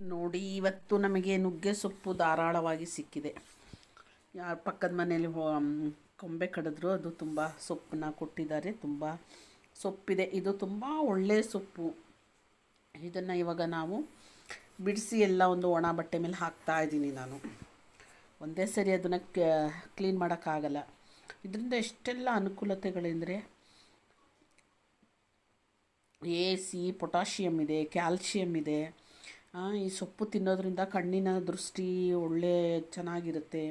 ನೋಡಿ, ಇವತ್ತು ನಮಗೆ ನುಗ್ಗೆ ಸೊಪ್ಪು ಧಾರಾಳವಾಗಿ ಸಿಕ್ಕಿದೆ. ಯಾರ ಪಕ್ಕದ ಮನೆಯಲ್ಲಿ ಕೊಂಬೆ ಕಡಿದ್ರು, ಅದು ತುಂಬ ಸೊಪ್ಪನ್ನ ಕೊಟ್ಟಿದ್ದಾರೆ. ತುಂಬ ಸೊಪ್ಪಿದೆ. ಇದು ತುಂಬ ಒಳ್ಳೆಯ ಸೊಪ್ಪು. ಇದನ್ನು ಇವಾಗ ನಾವು ಬಿಡಿಸಿ ಎಲ್ಲ ಒಂದು ಒಣ ಬಟ್ಟೆ ಮೇಲೆ ಹಾಕ್ತಾ ಇದ್ದೀನಿ ನಾನು. ಒಂದೇ ಸರಿ ಅದನ್ನು ಕ್ಲೀನ್ ಮಾಡೋಕ್ಕಾಗಲ್ಲ. ಇದರಿಂದ ಎಷ್ಟೆಲ್ಲ ಅನುಕೂಲತೆಗಳೆಂದರೆ, ಎ ಸಿ ಪೊಟ್ಯಾಷಿಯಮ್ ಇದೆ ಕ್ಯಾಲ್ಶಿಯಮ್ ಇದೆ ಈ ಸೊಪ್ಪು ತಿನ್ನೋದ್ರಿಂದ ಕಣ್ಣಿನ ದೃಷ್ಟಿ ಒಳ್ಳೆ ಚೆನ್ನಾಗಿರುತ್ತೆ.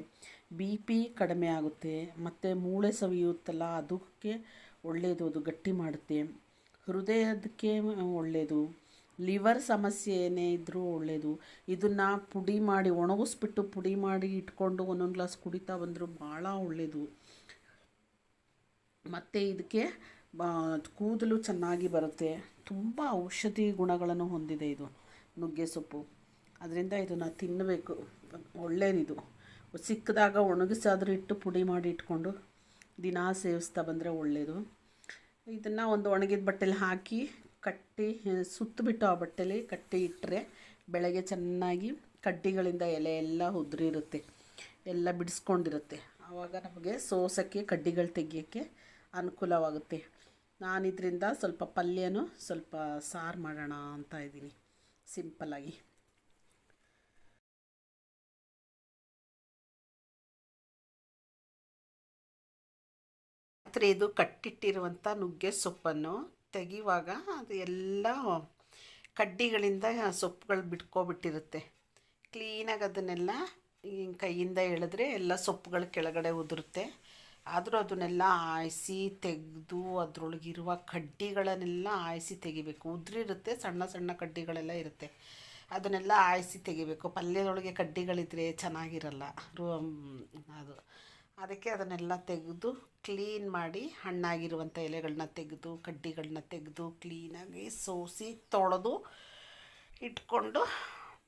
ಬಿ ಪಿ ಕಡಿಮೆ ಆಗುತ್ತೆ. ಮತ್ತು ಮೂಳೆ ಸವಿಯುತ್ತಲ್ಲ, ಅದಕ್ಕೆ ಒಳ್ಳೆಯದು ಅದು ಗಟ್ಟಿ ಮಾಡುತ್ತೆ. ಹೃದಯದಕ್ಕೆ ಒಳ್ಳೆಯದು ಲಿವರ್ ಸಮಸ್ಯೆ ಏನೇ ಇದ್ದರೂ ಒಳ್ಳೆಯದು ಇದನ್ನು ಪುಡಿ ಮಾಡಿ, ಒಣಗಿಸ್ಬಿಟ್ಟು ಪುಡಿ ಮಾಡಿ ಇಟ್ಕೊಂಡು ಒಂದೊಂದು ಗ್ಲಾಸ್ ಕುಡಿತಾ ಬಂದರೂ ಭಾಳ ಒಳ್ಳೆಯದು ಮತ್ತು ಇದಕ್ಕೆ ಕೂದಲು ಚೆನ್ನಾಗಿ ಬರುತ್ತೆ. ತುಂಬ ಔಷಧಿ ಗುಣಗಳನ್ನು ಹೊಂದಿದೆ ಇದು. ನುಗ್ಗೆ ಸೊಪ್ಪು ಅದರಿಂದ ಇದನ್ನು ತಿನ್ನಬೇಕು. ಒಳ್ಳೇದಿದು. ಸಿಕ್ಕಿದಾಗ ಒಣಗಿಸಾದರೂ ಇಟ್ಟು ಪುಡಿ ಮಾಡಿ ಇಟ್ಕೊಂಡು ದಿನಾ ಸೇವಿಸ್ತಾ ಬಂದರೆ ಒಳ್ಳೆಯದು ಇದನ್ನು ಒಂದು ಒಣಗಿದ ಬಟ್ಟೆಲಿ ಹಾಕಿ ಕಟ್ಟಿ ಸುತ್ತಬಿಟ್ಟು ಆ ಬಟ್ಟೆಲಿ ಕಟ್ಟಿ ಇಟ್ಟರೆ ಬೆಳಗ್ಗೆ ಚೆನ್ನಾಗಿ ಕಡ್ಡಿಗಳಿಂದ ಎಲೆ ಎಲ್ಲ ಉದುರಿರುತ್ತೆ. ಎಲ್ಲ ಬಿಡಿಸ್ಕೊಂಡಿರುತ್ತೆ. ಆವಾಗ ನಮಗೆ ಸೋಸೋಕ್ಕೆ, ಕಡ್ಡಿಗಳು ತೆಗಿಯೋಕ್ಕೆ ಅನುಕೂಲವಾಗುತ್ತೆ. ನಾನು ಇದರಿಂದ ಸ್ವಲ್ಪ ಪಲ್ಯನೂ ಸ್ವಲ್ಪ ಸಾರು ಮಾಡೋಣ ಅಂತ ಇದ್ದೀನಿ. ಸಿಂಪಲ್ಲಾಗಿ ಆದರೆ ಇದು ಕಟ್ಟಿಟ್ಟಿರುವಂಥ ನುಗ್ಗೆ ಸೊಪ್ಪನ್ನು ತೆಗೆಯುವಾಗ ಅದು ಎಲ್ಲ ಕಡ್ಡಿಗಳಿಂದ ಸೊಪ್ಪುಗಳು ಬಿಟ್ಕೊಬಿಟ್ಟಿರುತ್ತೆ. ಕ್ಲೀನಾಗಿ ಅದನ್ನೆಲ್ಲ ಕೈಯಿಂದ ಎಳೆದ್ರೆ ಎಲ್ಲ ಸೊಪ್ಪುಗಳು ಕೆಳಗಡೆ ಉದುರುತ್ತೆ. ಆದರೂ ಅದನ್ನೆಲ್ಲ ಆಯಿಸಿ ತೆಗೆದು ಅದರೊಳಗಿರುವ ಕಡ್ಡಿಗಳನ್ನೆಲ್ಲ ಆಯಿಸಿ ತೆಗಿಬೇಕು. ಉದುರಿರುತ್ತೆ ಸಣ್ಣ ಸಣ್ಣ ಕಡ್ಡಿಗಳೆಲ್ಲ ಇರುತ್ತೆ. ಅದನ್ನೆಲ್ಲ ಆಯಿಸಿ ತೆಗಿಬೇಕು. ಪಲ್ಯದೊಳಗೆ ಕಡ್ಡಿಗಳಿದ್ರೆ ಚೆನ್ನಾಗಿರಲ್ಲ. ಅದು. ಅದಕ್ಕೆ ಅದನ್ನೆಲ್ಲ ತೆಗೆದು ಕ್ಲೀನ್ ಮಾಡಿ ಹಣ್ಣಾಗಿರುವಂಥ ಎಲೆಗಳನ್ನ ತೆಗೆದು ಕಡ್ಡಿಗಳನ್ನ ತೆಗೆದು ಕ್ಲೀನಾಗಿ ಸೋಸಿ ತೊಳೆದು ಇಟ್ಕೊಂಡು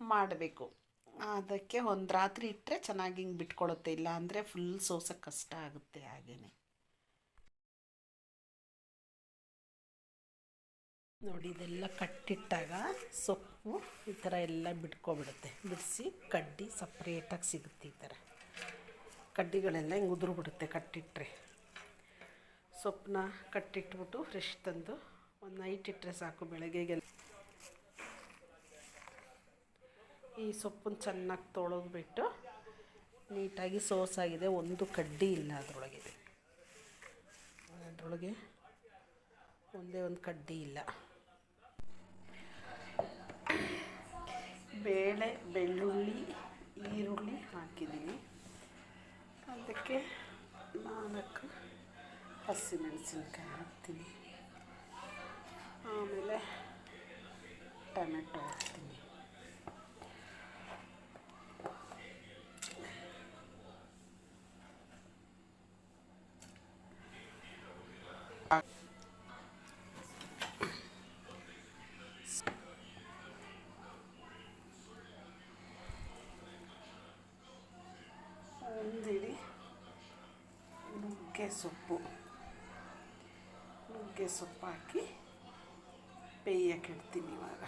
ಮಾಡಬೇಕು. ಅದಕ್ಕೆ ಒಂದು ರಾತ್ರಿ ಇಟ್ಟರೆ ಚೆನ್ನಾಗಿ ಹಿಂಗೆ ಬಿಟ್ಕೊಳುತ್ತೆ. ಇಲ್ಲ ಅಂದರೆ ಫುಲ್ ಸೋಸಕ್ಕೆ ಕಷ್ಟ ಆಗುತ್ತೆ ಹಾಗೇ ನೋಡಿ, ಇದೆಲ್ಲ ಕಟ್ಟಿಟ್ಟಾಗ ಸೊಪ್ಪು ಈ ಥರ ಎಲ್ಲ ಬಿಟ್ಕೊಬಿಡುತ್ತೆ. ಬಿಡಿಸಿ ಕಡ್ಡಿ ಸಪ್ರೇಟಾಗಿ ಸಿಗುತ್ತೆ ಈ ಥರ ಕಡ್ಡಿಗಳೆಲ್ಲ ಹಿಂಗೆ ಉದುರು ಬಿಡುತ್ತೆ ಕಟ್ಟಿಟ್ಟರೆ ಸೊಪ್ಪನ್ನ ಕಟ್ಟಿಟ್ಬಿಟ್ಟು ಫ್ರೆಶ್ ತಂದು ಒಂದು ನೈಟ್ ಇಟ್ಟರೆ ಸಾಕು ಬೆಳಗ್ಗೆಗೆಲ್ಲ. ಈ ಸೊಪ್ಪನ್ನು ಚೆನ್ನಾಗಿ ತೊಳೆದ್ಬಿಟ್ಟು ನೀಟಾಗಿ ಸೋಸಾಗಿದೆ. ಒಂದು ಕಡ್ಡಿ ಇಲ್ಲ ಅದರೊಳಗೆ. ಅದರೊಳಗೆ ಒಂದೇ ಒಂದು ಕಡ್ಡಿ ಇಲ್ಲ. ಬೇಳೆ, ಬೆಳ್ಳುಳ್ಳಿ, ಈರುಳ್ಳಿ ಹಾಕಿದ್ದೀನಿ. ಅದಕ್ಕೆ ನಾಲ್ಕು ಹಸಿಮೆಣಸಿನ್ಕಾಯಿ ಹಾಕ್ತೀನಿ. ಆಮೇಲೆ ಟೊಮೆಟೊ ಹಾಕ್ತೀನಿ. ನುಗ್ಗೆ ಸೊಪ್ಪು. ನುಗ್ಗೆ ಸೊಪ್ಪು ಹಾಕಿ ಬೇಯಕ್ಕೆ ಇಡ್ತೀನಿ ಇವಾಗ.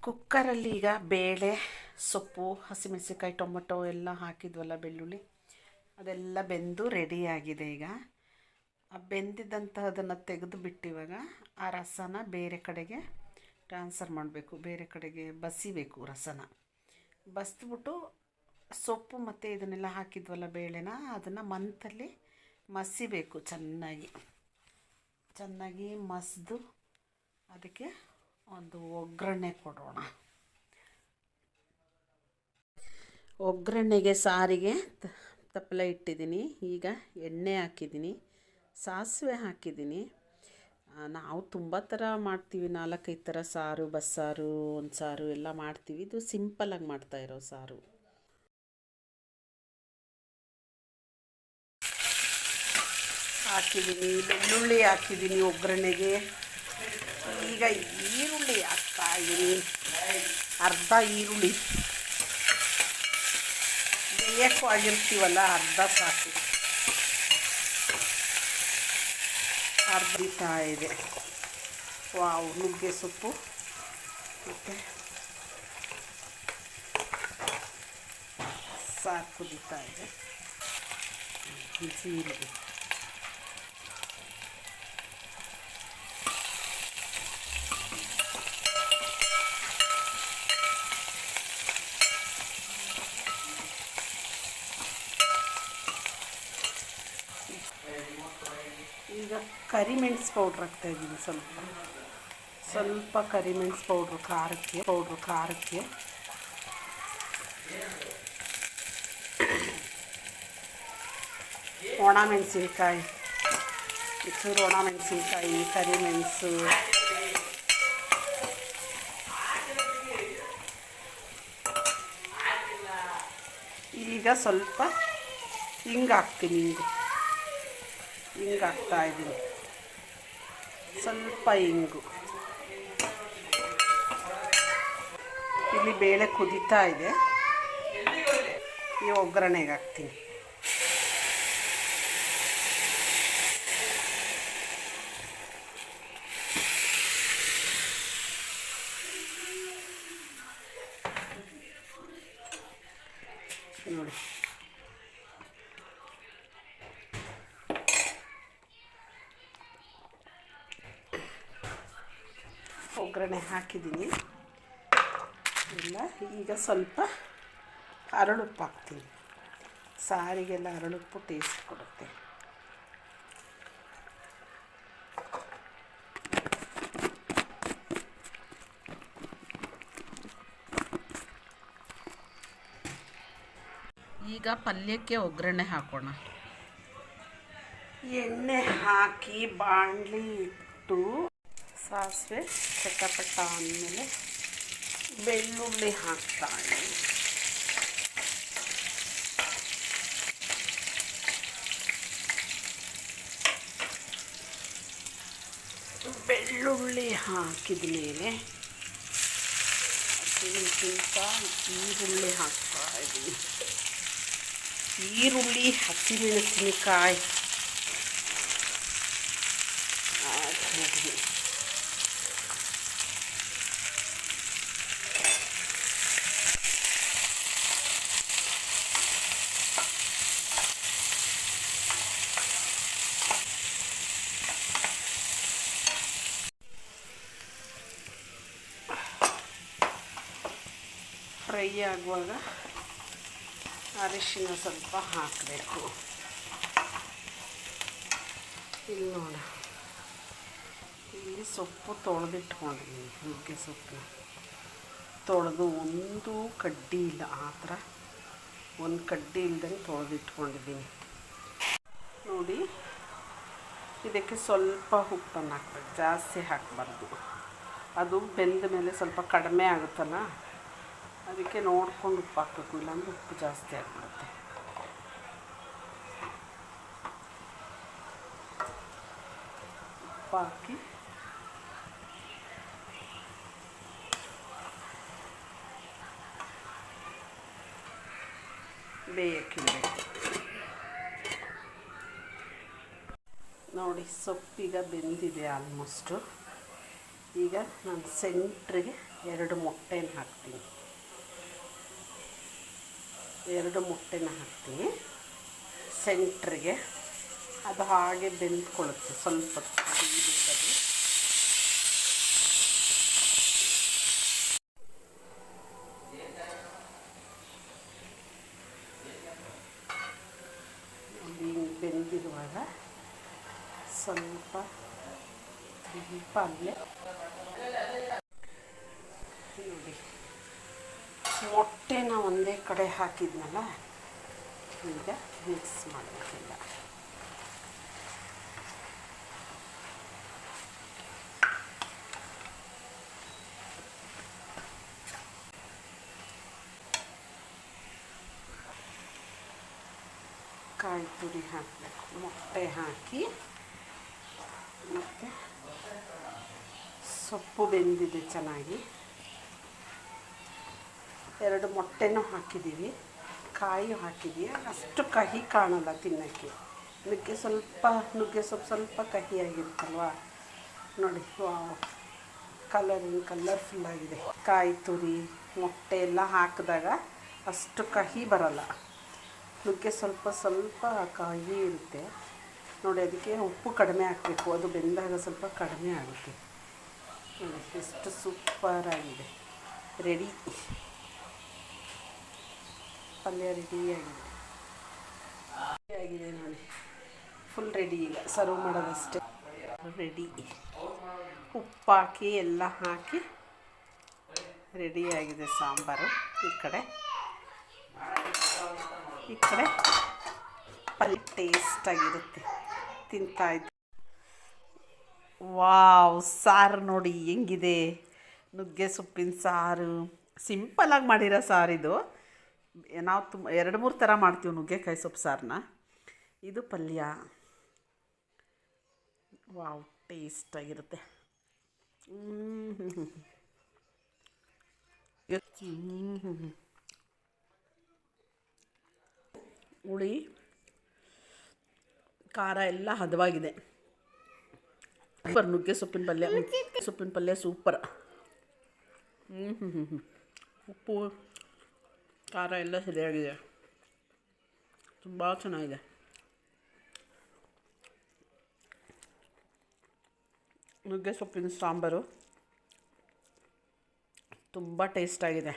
ಕುಕ್ಕರಲ್ಲಿ ಈಗ ಬೇಳೆ, ಸೊಪ್ಪು, ಹಸಿಮೆಣಸಿನ್ಕಾಯಿ, ಟೊಮೊಟೊ ಎಲ್ಲ ಹಾಕಿದ್ವಲ್ಲ ಬೆಳ್ಳುಳ್ಳಿ. ಅದೆಲ್ಲ ಬೆಂದು ರೆಡಿಯಾಗಿದೆ ಈಗ. ಆ ಬೆಂದಿದ್ದಂತಹದನ್ನು ತೆಗೆದು ಬಿಟ್ಟಿವಾಗ ಆ ರಸನ ಬೇರೆ ಕಡೆಗೆ ಟ್ರಾನ್ಸ್ಫರ್ ಮಾಡಬೇಕು. ಬೇರೆ ಕಡೆಗೆ ಬಸಿಬೇಕು ರಸನ. ಬಸಿದ್ಬಿಟ್ಟು ಸೊಪ್ಪು ಮತ್ತು ಇದನ್ನೆಲ್ಲ ಹಾಕಿದ್ವಲ್ಲ ಬೇಳೆನ, ಅದನ್ನು ಮಂತಲ್ಲಿ ಮಸಿಬೇಕು ಚೆನ್ನಾಗಿ. ಚೆನ್ನಾಗಿ ಮಸಿದು ಅದಕ್ಕೆ ಒಂದು ಒಗ್ಗರಣೆ ಕೊಡೋಣ. ಒಗ್ಗರಣೆಗೆ ಸಾರಿಗೆ ತಪ್ಪಲೆ ಇಟ್ಟಿದ್ದೀನಿ. ಈಗ ಎಣ್ಣೆ ಹಾಕಿದ್ದೀನಿ, ಸಾಸಿವೆ ಹಾಕಿದ್ದೀನಿ. ನಾವು ತುಂಬ ಥರ ಮಾಡ್ತೀವಿ. ನಾಲ್ಕೈದು ಥರ ಸಾರು, ಬಸ್ಸಾರು ಒಂದು ಸಾರು ಎಲ್ಲ ಮಾಡ್ತೀವಿ. ಇದು ಸಿಂಪಲಾಗಿ ಮಾಡ್ತಾಯಿರೋ ಸಾರು. ಹಾಕಿದ್ದೀನಿ, ಬೆಳ್ಳುಳ್ಳಿ ಹಾಕಿದ್ದೀನಿ ಒಗ್ಗರಣೆಗೆ. ಈಗ ಈರುಳ್ಳಿ ಹಾಕ್ತಾ ಇದ್ದೀನಿ. ಅರ್ಧ ಈರುಳ್ಳಿ. ಬೇಯಕ್ಕೂ ಆಗಿರ್ತೀವಲ್ಲ, ಅರ್ಧ ಸಾಕು. ಅರ್ಧ ಇದೆ. ವಾವ್, ನುಗ್ಗೆ ಸೊಪ್ಪು. ಮತ್ತು ಸಾಕು ಕುದೀತಾ ಇದೆ. ಜೀರಿಗೆ ಕರಿಮೆಣಸು ಪೌಡ್ರ್ ಹಾಕ್ತಾ ಇದ್ದೀನಿ ಸ್ವಲ್ಪ. ಸ್ವಲ್ಪ ಕರಿಮೆಣಸು ಪೌಡ್ರು, ಖಾರಕ್ಕೆ ಪೌಡ್ರು, ಖಾರಕ್ಕೆ. ಒಣ ಮೆಣಸಿನ್ಕಾಯಿ ಚೂರು ಒಣ ಕರಿಮೆಣಸು ಈಗ ಸ್ವಲ್ಪ ಹಿಂಗೆ ಹಾಕ್ತೀನಿ ಹಿಂಗು. ಹಿಂಗೆ ಹಾಕ್ತಾ ಇದ್ದೀನಿ. ಸ್ವಲ್ಪ ಇಂಗು. ಇಲ್ಲಿ ಬೇಳೆ ಕುದೀತಾ ಇದೆ. ಈ ಒಗ್ಗರಣೆಗೆ ಹಾಕ್ತೀನಿ ನೋಡಿ ಒಗ್ಗರಣೆ ಹಾಕಿದ್ದೀನಿ. ಇಲ್ಲ ಈಗ ಸ್ವಲ್ಪ ಅರಳುಪ್ಪು ಹಾಕ್ತೀನಿ ಸಾರಿಗೆಲ್ಲ ಅರಳುಪ್ಪು ಟೇಸ್ಟ್ ಕೊಡುತ್ತೆ. ಈಗ ಪಲ್ಯಕ್ಕೆ ಒಗ್ಗರಣೆ ಹಾಕೋಣ. ಎಣ್ಣೆ ಹಾಕಿ ಬಾಣಲಿ ಇಟ್ಟು ಸಾಸಿವೆ ಚಟಪಟ ಅಂದಮೇಲೆ ಬೆಳ್ಳುಳ್ಳಿ ಹಾಕ್ತಾ ಇದ್ದೀನಿ ಬೆಳ್ಳುಳ್ಳಿ ಹಾಕಿದ ಮೇಲೆ ಅದಕ್ಕಿಂತ ಈರುಳ್ಳಿ ಹಾಕ್ತಾ ಇದ್ದೀನಿ. ಈರುಳ್ಳಿ ಹಸಿಮೆಣಸಿನಕಾಯಿ ಹಾಕಿದ್ದೀನಿ ಫ್ರೈ ಆಗುವಾಗ ಅರಿಶಿನ ಸ್ವಲ್ಪ ಹಾಕಬೇಕು. ಇಲ್ಲಿ ನೋಡ. ಇಲ್ಲಿ ಸೊಪ್ಪು ತೊಳೆದಿಟ್ಕೊಂಡಿದ್ದೀನಿ, ನುಗ್ಗೆ ಸೊಪ್ಪು ತೊಳೆದು ಒಂದು ಕಡ್ಡಿ ಇಲ್ಲ, ಆ ಥರ ಒಂದು ಕಡ್ಡಿ ಇಲ್ದಂಗೆ ತೊಳೆದಿಟ್ಕೊಂಡಿದ್ದೀನಿ. ನೋಡಿ, ಇದಕ್ಕೆ ಸ್ವಲ್ಪ ಉಪ್ಪನ್ನು ಹಾಕ್ಬೇಕು, ಜಾಸ್ತಿ ಹಾಕಬಾರ್ದು. ಅದು ಬೆಂದ ಮೇಲೆ ಸ್ವಲ್ಪ ಕಡಿಮೆ ಆಗುತ್ತಲ್ಲ ಅದಕ್ಕೆ ನೋಡ್ಕೊಂಡು ಉಪ್ಪು ಹಾಕಬೇಕು ಇಲ್ಲಾಂದ್ರೆ ಉಪ್ಪು ಜಾಸ್ತಿ ಆಗ್ಬಿಡುತ್ತೆ. ಉಪ್ಪು ಹಾಕಿ. ಬೇಯಕ್ಕಿಡಬೇಕು ನೋಡಿ, ಸೊಪ್ಪೀಗ ಬೆಂದಿದೆ ಆಲ್ಮೋಸ್ಟು ಈಗ ನಾನು ಸೆಂಟ್ರಿಗೆ ಎರಡು ಮೊಟ್ಟೆನ ಹಾಕ್ತೀನಿ. ಎರಡು ಮೊಟ್ಟೆನ ಹಾಕ್ತೀನಿ. ಸೆಂಟ್ರಿಗೆ ಅದು ಹಾಗೆ ಬೆಂದ್ಕೊಳ್ಳುತ್ತೆ ಸ್ವಲ್ಪ ಬೆಂದಿರುವಾಗ ಸ್ವಲ್ಪ ಸ್ವಲ್ಪ ಅಲ್ಲೇ. ನೋಡಿ. ಮೊಟ್ಟೆನ ಒಂದೇ ಕಡೆ ಹಾಕಿದ್ನಲ್ಲ, ಈಗ ಮಿಕ್ಸ್ ಮಾಡಬೇಕಿಲ್ಲ. ಕಾಯಿ ತುರಿ ಹಾಕಬೇಕು, ಮೊಟ್ಟೆ ಹಾಕಿ, ಮತ್ತು ಸೊಪ್ಪು ಬೆಂದಿದೆ ಚೆನ್ನಾಗಿ. ಎರಡು ಮೊಟ್ಟೆನೂ ಹಾಕಿದ್ದೀವಿ. ಕಾಯಿ ಹಾಕಿದ್ದೀವಿ ಅಷ್ಟು ಕಹಿ ಕಾಣಲ್ಲ ತಿನ್ನೋಕ್ಕೆ. ನುಗ್ಗೆ ಸ್ವಲ್ಪ, ನುಗ್ಗೆ ಸೊಪ್ಪು ಸ್ವಲ್ಪ ಕಹಿಯಾಗಿರುತ್ತಲ್ವ ನೋಡಿ ಕಲರ್ ಕಲರ್ಫುಲ್ಲಾಗಿದೆ ಕಾಯಿ ತುರಿ, ಮೊಟ್ಟೆ ಎಲ್ಲ ಹಾಕಿದಾಗ ಅಷ್ಟು ಕಹಿ ಬರಲ್ಲ. ನುಗ್ಗೆ ಸ್ವಲ್ಪ ಸ್ವಲ್ಪ ಕಹಿ ಇರುತ್ತೆ. ನೋಡಿ, ಅದಕ್ಕೆ ಉಪ್ಪು ಕಡಿಮೆ ಹಾಕಬೇಕು. ಅದು ಬೆಂದಾಗ ಸ್ವಲ್ಪ ಕಡಿಮೆ ಆಗುತ್ತೆ. ನೋಡಿ, ಎಷ್ಟು ಸೂಪರಾಗಿದೆ ರೆಡಿ ಪಲ್ಯ ರೆಡಿಯಾಗಿದೆ ಆಗಿದೆ ನೋಡಿ. ಫುಲ್ ರೆಡಿ ಈಗ. ಸರ್ವ್ ಮಾಡೋದಷ್ಟೇ. ರೆಡಿ ಉಪ್ಪು ಹಾಕಿ, ಎಲ್ಲ ಹಾಕಿ ರೆಡಿಯಾಗಿದೆ ಸಾಂಬಾರು. ಈ ಕಡೆ. ಈ ಕಡೆ ಪಲ್ಯ ಟೇಸ್ಟಾಗಿರುತ್ತೆ ತಿಂತಾಯಿದ್ದು ವಾವ್, ಸಾರು ನೋಡಿ ಹೆಂಗಿದೆ. ನುಗ್ಗೆ ಸೊಪ್ಪಿನ ಸಾರು. ಸಿಂಪಲಾಗಿ ಮಾಡಿರೋ ಸಾರಿದು ನಾವು ತುಂಬ, ಎರಡು ಮೂರು ಥರ ಮಾಡ್ತೀವಿ ನುಗ್ಗೆಕಾಯಿ ಸೊಪ್ಪು ಸಾರನ್ನ ಇದು ಪಲ್ಯ. ವಾವ್ ಟೇಸ್ಟಾಗಿರುತ್ತೆ ಆಗಿರುತ್ತೆ. ಹುಳಿ, ಖಾರ ಎಲ್ಲ ಹದವಾಗಿದೆ. ಸೂಪರ್ ನುಗ್ಗೆ ಸೊಪ್ಪಿನ ಪಲ್ಯ. ಸೊಪ್ಪಿನ ಪಲ್ಯ ಸೂಪರ್. ಹ್ಞೂ ಹ್ಞೂ ಹ್ಞೂ ಉಪ್ಪು ಖಾರ ಎಲ್ಲ ಸರಿಯಾಗಿದೆ. ತುಂಬ ಚೆನ್ನಾಗಿದೆ. ನುಗ್ಗೆ ಸೊಪ್ಪಿನ ಸಾಂಬಾರು. ತುಂಬ ಟೇಸ್ಟಾಗಿದೆ.